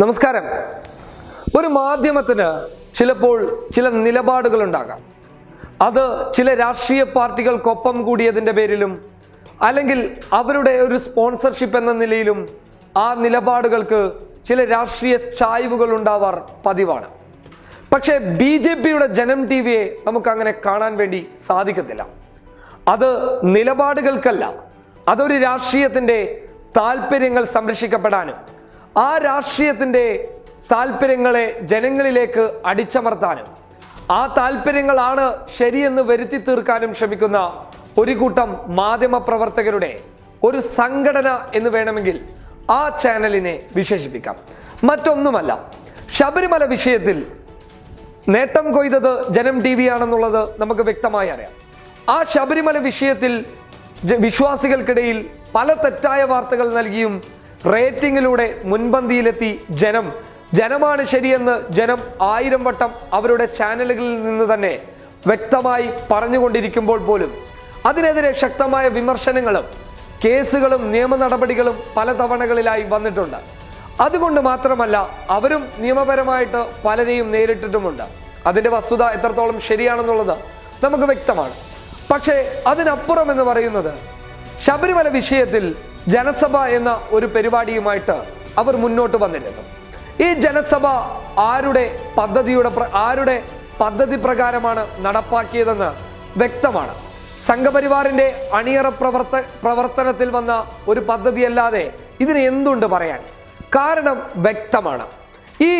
നമസ്കാരം. ഒരു മാധ്യമത്തിന് ചിലപ്പോൾ ചില നിലപാടുകൾ ഉണ്ടാകാം അത് ചില രാഷ്ട്രീയ പാർട്ടികൾക്കൊപ്പം കൂടിയതിന്റെ പേരിലും അല്ലെങ്കിൽ അവരുടെ ഒരു സ്പോൺസർഷിപ്പ് എന്ന നിലയിലും ആ നിലപാടുകൾക്ക് ചില രാഷ്ട്രീയ ചായ്വുകൾ ഉണ്ടാവാർ പതിവാണ്. പക്ഷേ ബി ജെ പിയുടെ ജനം ടി വിയെ നമുക്കങ്ങനെ കാണാൻ വേണ്ടി സാധിക്കത്തില്ല. അത് നിലപാടുകൾക്കല്ല അതൊരു രാഷ്ട്രീയത്തിന്റെ താല്പര്യങ്ങൾ സംരക്ഷിക്കപ്പെടാനും ആ രാഷ്ട്രീയത്തിന്റെ താല്പര്യങ്ങളെ ജനങ്ങളിലേക്ക് അടിച്ചമർത്താനും ആ താല്പര്യങ്ങളാണ് ശരിയെന്ന് വരുത്തി തീർക്കാനും ശ്രമിക്കുന്ന ഒരു കൂട്ടം മാധ്യമ പ്രവർത്തകരുടെ ഒരു സംഘടന എന്ന് വേണമെങ്കിൽ ആ ചാനലിനെ വിശേഷിപ്പിക്കാം. മറ്റൊന്നുമല്ല ശബരിമല വിഷയത്തിൽ നേട്ടം കൊയ്തത് ജനം ടി വി ആണെന്നുള്ളത് നമുക്ക് വ്യക്തമായി അറിയാം. ആ ശബരിമല വിഷയത്തിൽ വിശ്വാസികൾക്കിടയിൽ പല തെറ്റായ വാർത്തകൾ നൽകിയും റേറ്റിംഗിലൂടെ മുൻപന്തിയിലെത്തി ജനം. ജനമാണ് ശരിയെന്ന് ജനം ആയിരം വട്ടം അവരുടെ ചാനലുകളിൽ നിന്ന് തന്നെ വ്യക്തമായി പറഞ്ഞുകൊണ്ടിരിക്കുമ്പോൾ പോലും അതിനെതിരെ ശക്തമായ വിമർശനങ്ങളും കേസുകളും നിയമ നടപടികളും പല തവണകളിലായി വന്നിട്ടുണ്ട്. അതുകൊണ്ട് മാത്രമല്ല അവരും നിയമപരമായിട്ട് പലരെയും നേരിട്ടിട്ടുമുണ്ട്. അതിന്റെ വസ്തുത എത്രത്തോളം ശരിയാണെന്നുള്ളത് നമുക്ക് വ്യക്തമാണ്. പക്ഷേ അതിനപ്പുറം എന്ന് പറയുന്നത് ശബരിമല വിഷയത്തിൽ ജനസഭ എന്ന ഒരു പരിപാടിയുമായിട്ട് അവർ മുന്നോട്ട് വന്നിരുന്നു. ഈ ജനസഭ ആരുടെ പദ്ധതിയുടെ ആരുടെ പദ്ധതി പ്രകാരമാണ് നടപ്പാക്കിയതെന്ന് വ്യക്തമാണ്. സംഘപരിവാറിന്റെ അണിയറ പ്രവർത്ത പ്രവർത്തനത്തിൽ വന്ന ഒരു പദ്ധതിയല്ലാതെ ഇതിന് എന്തുണ്ട് പറയാൻ? കാരണം വ്യക്തമാണ്. ഈ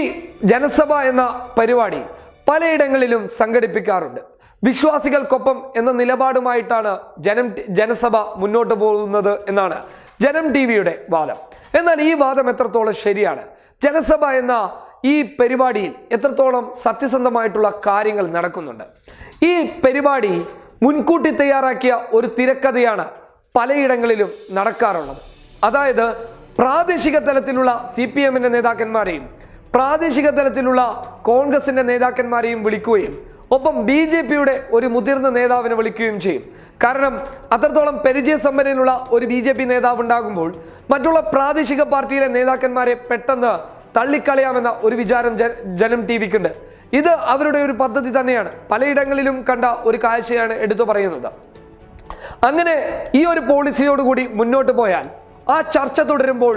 ജനസഭ എന്ന പരിപാടി പലയിടങ്ങളിലും സംഘടിപ്പിക്കാറുണ്ട്. വിശ്വാസികൾക്കൊപ്പം എന്ന നിലപാടുമായിട്ടാണ് ജനം ജനസഭ മുന്നോട്ട് പോകുന്നത് എന്നാണ് ജനം ടി വിയുടെ വാദം. എന്നാൽ ഈ വാദം എത്രത്തോളം ശരിയാണ്? ജനസഭ എന്ന ഈ പരിപാടിയിൽ എത്രത്തോളം സത്യസന്ധമായിട്ടുള്ള കാര്യങ്ങൾ നടക്കുന്നുണ്ട്? ഈ പരിപാടി മുൻകൂട്ടി തയ്യാറാക്കിയ ഒരു തിരക്കഥയാണ് പലയിടങ്ങളിലും നടക്കാറുള്ളത്. അതായത് പ്രാദേശിക തലത്തിലുള്ള സി പി എമ്മിന്റെ നേതാക്കന്മാരെയും പ്രാദേശിക തലത്തിലുള്ള കോൺഗ്രസിന്റെ നേതാക്കന്മാരെയും വിളിക്കുകയും ഒപ്പം ബി ജെ പിയുടെ ഒരു മുതിർന്ന നേതാവിനെ വിളിക്കുകയും ചെയ്യും. കാരണം അത്രത്തോളം പരിചയസമ്പന്നനുള്ള ഒരു ബി ജെ പി നേതാവ് ഉണ്ടാകുമ്പോൾ മറ്റുള്ള പ്രാദേശിക പാർട്ടിയിലെ നേതാക്കന്മാരെ പെട്ടെന്ന് തള്ളിക്കളയാമെന്ന ഒരു വിചാരം ജനം ടി വിക്കുണ്ട്. ഇത് അവരുടെ ഒരു പദ്ധതി തന്നെയാണ്. പലയിടങ്ങളിലും കണ്ട ഒരു കാഴ്ചയാണ് എടുത്തു പറയുന്നത്. അങ്ങനെ ഈ ഒരു പോളിസിയോടുകൂടി മുന്നോട്ട് പോയാൽ ആ ചർച്ച തുടരുമ്പോൾ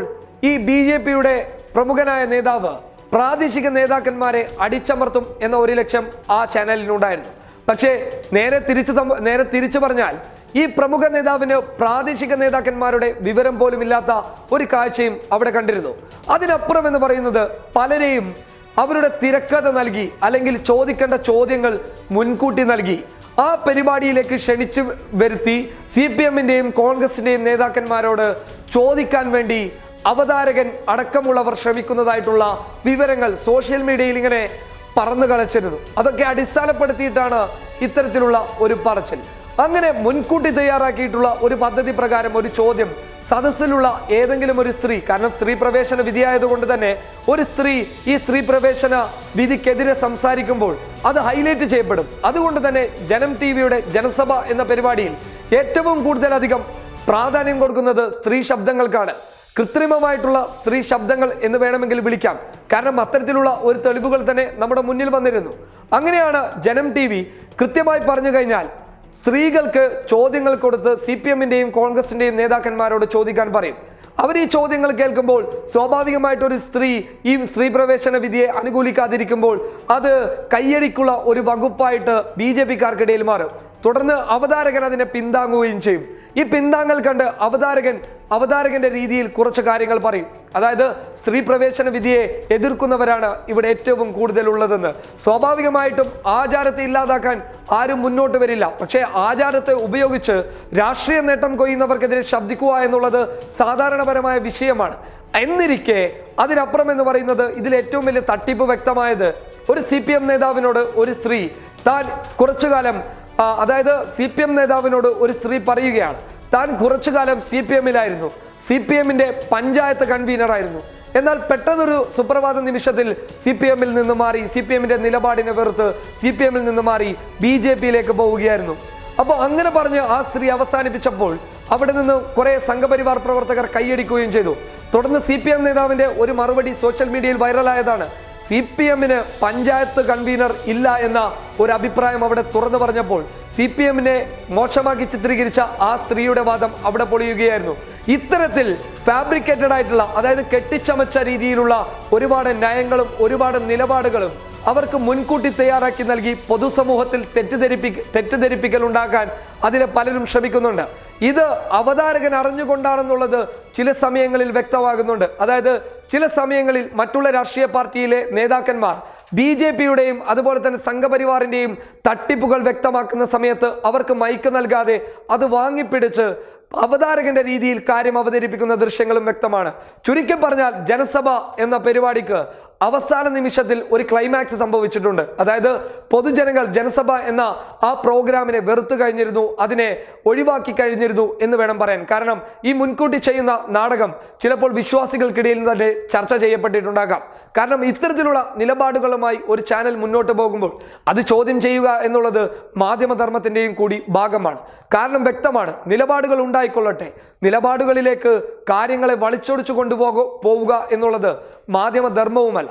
ഈ ബി ജെ പിയുടെ പ്രമുഖനായ നേതാവ് പ്രാദേശിക നേതാക്കന്മാരെ അടിച്ചമർത്തും എന്ന ഒരു ലക്ഷ്യം ആ ചാനലിനുണ്ടായിരുന്നു. പക്ഷേ നേരെ തിരിച്ചു നേരെ തിരിച്ചു പറഞ്ഞാൽ ഈ പ്രമുഖ നേതാവിന് പ്രാദേശിക നേതാക്കന്മാരുടെ വിവരം പോലും ഇല്ലാത്ത ഒരു കാഴ്ചയും അവിടെ കണ്ടിരുന്നു. അതിനപ്പുറം എന്ന് പറയുന്നത് പലരെയും അവരുടെ തിരക്കഥ നൽകി അല്ലെങ്കിൽ ചോദിക്കേണ്ട ചോദ്യങ്ങൾ മുൻകൂട്ടി നൽകി. ആ പരിപാടിയിലേക്ക് ക്ഷണിച്ചു വരുത്തി സി പി എമ്മിന്റെയും കോൺഗ്രസിന്റെയും നേതാക്കന്മാരോട് ചോദിക്കാൻ വേണ്ടി അവതാരകൻ അടക്കമുള്ളവർ ശ്രമിക്കുന്നതായിട്ടുള്ള വിവരങ്ങൾ സോഷ്യൽ മീഡിയയിൽ ഇങ്ങനെ പറന്നു കളച്ചിരുന്നു. അതൊക്കെ അടിസ്ഥാനപ്പെടുത്തിയിട്ടാണ് ഇത്തരത്തിലുള്ള ഒരു പറച്ചിൽ. അങ്ങനെ മുൻകൂട്ടി തയ്യാറാക്കിയിട്ടുള്ള ഒരു പദ്ധതി പ്രകാരം ഒരു ചോദ്യം സദസ്സിലുള്ള ഏതെങ്കിലും ഒരു സ്ത്രീ കാരണം സ്ത്രീ പ്രവേശന വിധിയായതുകൊണ്ട് തന്നെ ഒരു സ്ത്രീ ഈ സ്ത്രീ പ്രവേശന വിധിക്കെതിരെ സംസാരിക്കുമ്പോൾ അത് ഹൈലൈറ്റ് ചെയ്യപ്പെടും. അതുകൊണ്ട് തന്നെ ജനം ടി വിയുടെ ജനസഭ എന്ന പരിപാടിയിൽ ഏറ്റവും കൂടുതലധികം പ്രാധാന്യം കൊടുക്കുന്നത് സ്ത്രീ ശബ്ദങ്ങൾക്കാണ്. കൃത്രിമമായിട്ടുള്ള സ്ത്രീ ശബ്ദങ്ങൾ എന്ന് വേണമെങ്കിൽ വിളിക്കാം. കാരണം അത്തരത്തിലുള്ള ഒരു തെളിവുകൾ തന്നെ നമ്മുടെ മുന്നിൽ വന്നിരുന്നു. അങ്ങനെയാണ് ജനം ടി വി കൃത്യമായി പറഞ്ഞു കഴിഞ്ഞാൽ സ്ത്രീകൾക്ക് ചോദ്യങ്ങൾ കൊടുത്ത് സി പി എമ്മിന്റെയും കോൺഗ്രസിന്റെയും നേതാക്കന്മാരോട് ചോദിക്കാൻ പറയും. അവർ ഈ ചോദ്യങ്ങൾ കേൾക്കുമ്പോൾ സ്വാഭാവികമായിട്ട് ഒരു സ്ത്രീ ഈ സ്ത്രീ പ്രവേശന വിധിയെ അനുകൂലിക്കാതിരിക്കുമ്പോൾ അത് കയ്യടിക്കുള്ള ഒരു വകുപ്പായിട്ട് ബി ജെ പിക്കാർക്കിടയിൽ മാറും. തുടർന്ന് അവതാരകൻ അതിനെ പിന്താങ്ങുകയും ചെയ്യും. ഈ പിന്താങ്ങൽ കണ്ട് അവതാരകൻ അവതാരകന്റെ രീതിയിൽ കുറച്ച് കാര്യങ്ങൾ പറയും. അതായത് സ്ത്രീ പ്രവേശന വിധിയെ എതിർക്കുന്നവരാണ് ഇവിടെ ഏറ്റവും കൂടുതൽ ഉള്ളതെന്ന് സ്വാഭാവികമായിട്ടും ആചാരത്തെ ഇല്ലാതാക്കാൻ ആരും മുന്നോട്ട് വരില്ല. പക്ഷേ ആചാരത്തെ ഉപയോഗിച്ച് രാഷ്ട്രീയ നേട്ടം കൊയ്യുന്നവർക്കെതിരെ ശബ്ദിക്കുക എന്നുള്ളത് സാധാരണപരമായ വിഷയമാണ്. എന്നിരിക്കെ അതിനപ്പുറം എന്ന് പറയുന്നത് ഇതിൽ ഏറ്റവും വലിയ തട്ടിപ്പ് വ്യക്തമായത് ഒരു സി നേതാവിനോട് ഒരു സ്ത്രീ. താൻ കുറച്ചു കാലം അതായത് സി പി എം നേതാവിനോട് ഒരു സ്ത്രീ പറയുകയാണ്. താൻ കുറച്ചു കാലം സി പി എമ്മിലായിരുന്നു. സി പി എമ്മിന്റെ പഞ്ചായത്ത് കൺവീനറായിരുന്നു. എന്നാൽ പെട്ടെന്നൊരു സുപ്രഭാത നിമിഷത്തിൽ സി പി എമ്മിൽ നിന്ന് മാറി സി പി എമ്മിന്റെ നിലപാടിനെ വെറുത്ത് സി പി എമ്മിൽ നിന്ന് മാറി ബി ജെ പിയിലേക്ക് പോവുകയായിരുന്നു. അപ്പോൾ അങ്ങനെ പറഞ്ഞ് ആ സ്ത്രീ അവസാനിപ്പിച്ചപ്പോൾ അവിടെ നിന്ന് കുറേ സംഘപരിവാർ പ്രവർത്തകർ കൈയടിക്കുകയും ചെയ്തു. തുടർന്ന് സി പി എം നേതാവിന്റെ ഒരു മറുപടി സോഷ്യൽ മീഡിയയിൽ വൈറലായതാണ്. സി പി എമ്മിന് പഞ്ചായത്ത് കൺവീനർ ഇല്ല എന്ന ഒരു അഭിപ്രായം അവിടെ തുറന്നു പറഞ്ഞപ്പോൾ സി പി എമ്മിനെ മോശമാക്കി ചിത്രീകരിച്ച ആ സ്ത്രീയുടെ വാദം അവിടെ പൊളിയുകയായിരുന്നു. ഇത്തരത്തിൽ ഫാബ്രിക്കേറ്റഡ് ആയിട്ടുള്ള അതായത് കെട്ടിച്ചമച്ച രീതിയിലുള്ള ഒരുപാട് നയങ്ങളും ഒരുപാട് നിലപാടുകളും അവർക്ക് മുൻകൂട്ടി തയ്യാറാക്കി നൽകി പൊതുസമൂഹത്തിൽ തെറ്റിദ്ധരിപ്പി തെറ്റിദ്ധരിപ്പിക്കൽ ഉണ്ടാക്കാൻ അതിനെ പലരും ശ്രമിക്കുന്നുണ്ട്. ഇത് അവതാരകൻ അറിഞ്ഞുകൊണ്ടാണെന്നുള്ളത് ചില സമയങ്ങളിൽ വ്യക്തമാകുന്നുണ്ട്. അതായത് ചില സമയങ്ങളിൽ മറ്റുള്ള രാഷ്ട്രീയ പാർട്ടിയിലെ നേതാക്കന്മാർ ബി ജെ പിയുടെയും അതുപോലെ തന്നെ സംഘപരിവാറിന്റെയും തട്ടിപ്പുകൾ വ്യക്തമാക്കുന്ന സമയത്ത് അവർക്ക് മൈക്ക് നൽകാതെ അത് വാങ്ങിപ്പിടിച്ച് അവതാരകന്റെ രീതിയിൽ കാര്യം അവതരിപ്പിക്കുന്ന ദൃശ്യങ്ങളും വ്യക്തമാണ്. ചുരുക്കം പറഞ്ഞാൽ ജനസഭ എന്ന പരിപാടിക്ക് അവസാന നിമിഷത്തിൽ ഒരു ക്ലൈമാക്സ് സംഭവിച്ചിട്ടുണ്ട്. അതായത് പൊതുജനങ്ങൾ ജനസഭ എന്ന ആ പ്രോഗ്രാമിനെ വെറുത്തു കഴിഞ്ഞിരുന്നു അതിനെ ഒഴിവാക്കി കഴിഞ്ഞിരുന്നു എന്ന് വേണം പറയാൻ. കാരണം ഈ മുൻകൂട്ടി ചെയ്യുന്ന നാടകം ചിലപ്പോൾ വിശ്വാസികൾക്കിടയിൽ തന്നെ ചർച്ച ചെയ്യപ്പെട്ടിട്ടുണ്ടാകാം. കാരണം ഇത്തരത്തിലുള്ള നിലപാടുകളുമായി ഒരു ചാനൽ മുന്നോട്ട് പോകുമ്പോൾ അത് ചോദ്യം ചെയ്യുക എന്നുള്ളത് മാധ്യമധർമ്മത്തിന്റെയും കൂടി ഭാഗമാണ്. കാരണം വ്യക്തമാണ് നിലപാടുകൾ ഉണ്ടായിക്കൊള്ളട്ടെ. നിലപാടുകളിലേക്ക് കാര്യങ്ങളെ വളിച്ചൊടിച്ചു കൊണ്ടുപോകുക പോവുക എന്നുള്ളത് മാധ്യമധർമ്മവുമല്ല.